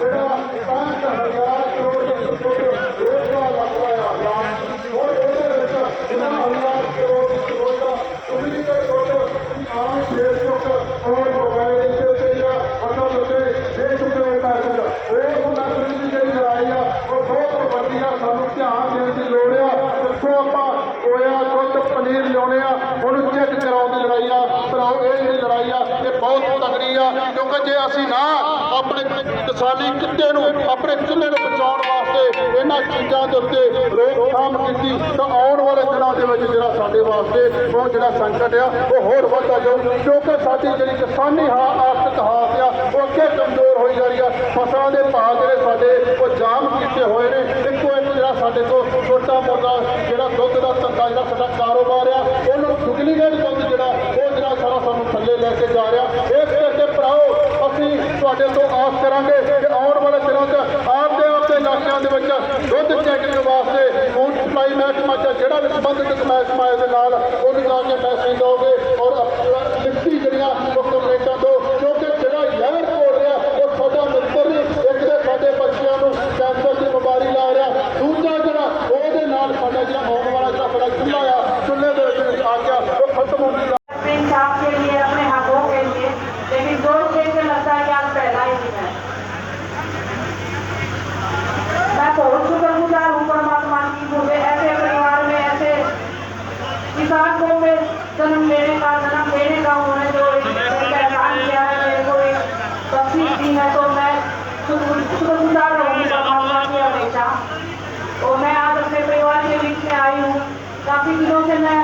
ਜਿਹੜਾ 5000 ਕਰੋੜ ਦੇ ਸੁਪਰ ਰੋਜ਼ਗਾਰ ਲਗਵਾਇਆ ਗਿਆ ਔਰ ਉਹਦੇ ਵਿੱਚ ਇਹਨਾਂ ਹਜ਼ਾਰ ਕਰੋੜ ਦੀ ਰੋਜ਼ਗਾਰ ਉਮੀਦ ਕਰ ਕੋਟ ਆਮ ਸ਼ੇਰ ਚੁੱਕ ਔਰ ਮੋਬਾਈਲ ਦੇ ਉੱਤੇ ਜਾਂ ਅਸਲ ਉੱਤੇ ਦੇ ਚੁੱਕੇ ਪੈਸੇ ਉਹ ਉਹਨਾਂ ਦੀ ਜਿਹੜੀ ਲੜਾਈ ਆ ਉਹ ਬਹੁਤ ਵੱਡੀ ਆ ਸਾਨੂੰ ਧਿਆਨ ਦੇਣ ਦੀ ਲੋੜ ਆ ਦੇਖੋ ਆਪਾਂ ਕੋਇਆ ਦੁੱਧ ਪਨੀਰ ਲਿਆਉਣੇ ਆ ਉਹਨੂੰ ਚੈੱਕ ਕਰਾਉਣ ਦੀ ਲੜਾਈ ਆ ਭਰਾਓ ਇਹ ਜਿਹੜੀ ਲੜਾਈ ਆ ਇਹ ਬਹੁਤ ਤਕੜੀ ਆ, ਕਿਉਂਕਿ ਜੇ ਅਸੀਂ ਨਾ ਆਪਣੇ ਕਿਸਾਨੀ ਕਿੱਤੇ ਨੂੰ, ਆਪਣੇ ਚੁੱਲ੍ਹੇ ਨੂੰ ਬਚਾਉਣ ਵਾਸਤੇ ਇਹਨਾਂ ਚੀਜ਼ਾਂ ਦੇ ਉੱਤੇ ਰੋਕਥਾਮ ਕੀਤੀ, ਤਾਂ ਆਉਣ ਵਾਲੇ ਦਿਨਾਂ ਦੇ ਵਿੱਚ ਜਿਹੜਾ ਸਾਡੇ ਵਾਸਤੇ ਉਹ ਜਿਹੜਾ ਸੰਕਟ ਆ, ਉਹ ਹੋਰ ਵੱਧਦਾ ਜਾਊ। ਕਿਉਂਕਿ ਸਾਡੀ ਜਿਹੜੀ ਕਿਸਾਨੀ ਹਾਂ, ਆਰਥਿਕ ਹਾਲਤ ਆ, ਉਹ ਅੱਗੇ ਕਮਜ਼ੋਰ ਹੋਈ ਜਾ ਰਹੀ ਆ। ਫਸਲਾਂ ਦੇ ਭਾਅ ਜਿਹੜੇ ਸਾਡੇ, ਉਹ ਜਾਮ ਕੀਤੇ ਹੋਏ ਨੇ। ਇੱਕੋ ਇੱਕ ਜਿਹੜਾ ਸਾਡੇ ਤੋਂ ਛੋਟਾ ਮੋਟਾ ਜਿਹੜਾ ਦੁੱਧ ਦਾ ਧੰਦਾ ਜਿਹੜਾ ਸਾਡਾ ਕਾਰੋਬਾਰ ਆ ਉਹਨੂੰ ਡੁਪਲੀਕੇਟ ਦੁੱਧ ਜਿਹੜਾ ਉਹ ਜਿਹੜਾ ਸਾਰਾ ਸਾਨੂੰ ਥੱਲੇ ਲੈ ਕੇ ਜਾ ਰਿਹਾ ਇਸ ਕਰਕੇ ਭਰਾਓ ਅਸੀਂ ਤੁਹਾਡੇ ਤੋਂ ਆਸ ਕਰਾਂਗੇ ਕਿ ਆਉਣ ਵਾਲੇ ਦਿਨਾਂ 'ਚ ਆਪਦੇ ਆਪਦੇ ਇਲਾਕਿਆਂ ਦੇ ਵਿੱਚ ਦੁੱਧ ਚੈਕਿੰਗ ਵਾਸਤੇ ਫੂਡ ਸਪਲਾਈ ਮਹਿਕਮਾ ਚ ਜਿਹੜਾ ਵੀ ਸੰਬੰਧਿਤ ਮਹਿਕਮਾ ਦੇ ਨਾਲ ਉਹਨੂੰ ਜਾ ਕੇ और मैं आज अपने परिवार के बीच में आई हूँ काफी दिनों से मैं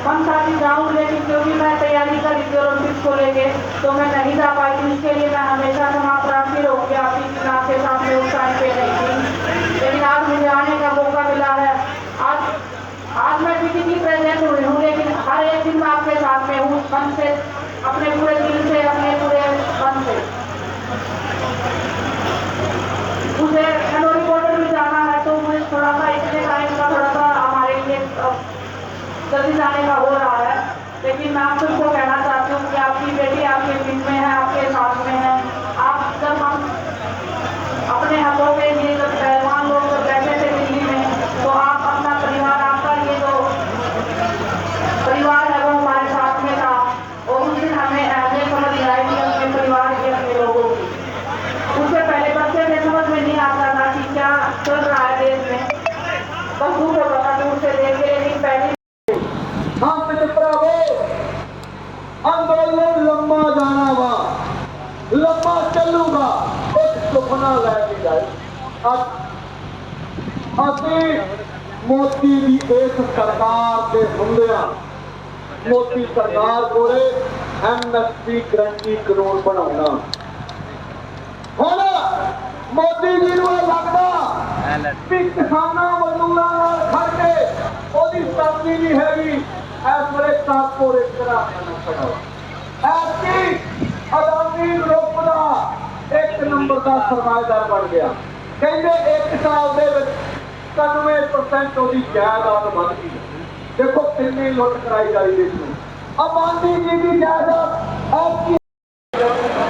मन था कि जाऊँ लेकिन क्योंकि मैं तैयारी कर रही थी ओलंपिक्स को लेके तो मैं नहीं जा पाई थी इसके लिए मैं हमेशा जल्दी जाने का हो रहा है लेकिन मैं आप सबको कहना चाहती हूँ कि आपकी बेटी आपके बीच में है आपके ਤੇ ਭਰਾਵੋ ਅੰਦੋਲਨ ਲੰਮਾ ਜਾਣਾ ਵਾ ਲੰਮਾ ਚੱਲੂਗਾ ਇੱਕ ਸੁਪਨਾ ਲੈ ਕੇ ਜਾਏ। ਅਸੀਂ ਮੋਦੀ ਦੀ ਇਸ ਸਰਕਾਰ ਦੇ ਹੁੰਦਿਆਂ ਮੋਦੀ ਸਰਕਾਰ ਕੋਲੇ ਐਮਐਸਪੀ ਗਰੰਟੀ ਕਾਨੂੰਨ ਬਣਾਉਣਾ। ਹੁਣ ਮੋਦੀ ਜੀ ਨੂੰ ਲੱਗਦਾ ਵੀ ਕਿਸਾਨਾਂ ਮਜ਼ਦੂਰਾਂ ਨਾਲ ਖੜ ਕੇ ਉਹਦੀ ਸਬਜ਼ੀ ਨਹੀਂ ਹੈਗੀ। ਇਸ ਵੇਲੇ ਕਾਪੋਰੇ ਕਰਾ ਦੇਣਾ ਐਸੀ ਅਦਾਨੀ ਗਰੁੱਪ ਦਾ ਇੱਕ ਨੰਬਰ ਦਾ ਸਰਮਾਇਦਾਰ ਬਣ ਗਿਆ। ਕਹਿੰਦੇ ਇੱਕ ਸਾਲ ਦੇ ਵਿੱਚ 91% ਉਹਦੀ ਜਾਇਦਾਦ ਵੱਧ ਗਈ। ਦੇਖੋ ਕਿੰਨੀ ਲੁੱਟ ਕਰਾਈ ਜਾਈ ਰਹੀ ਇਸ ਨੂੰ ਅਬਾਨੀ ਜੀ ਦੀ ਜਾਇਦਾਦ ਐਸੀ ਰਿਸਕਾ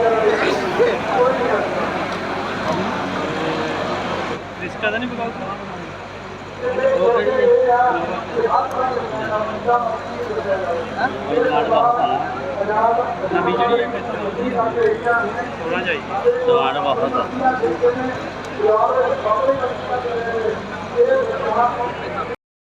ਤਾਂ ਨਹੀਂ ਪਕਾਉਂਦਾ ਨਵੀਂ ਜਿਹੜੀ ਹੈ ਥੋੜਾ ਜਾਈ ਸਵਾਦ ਬਹੁਤ ਆ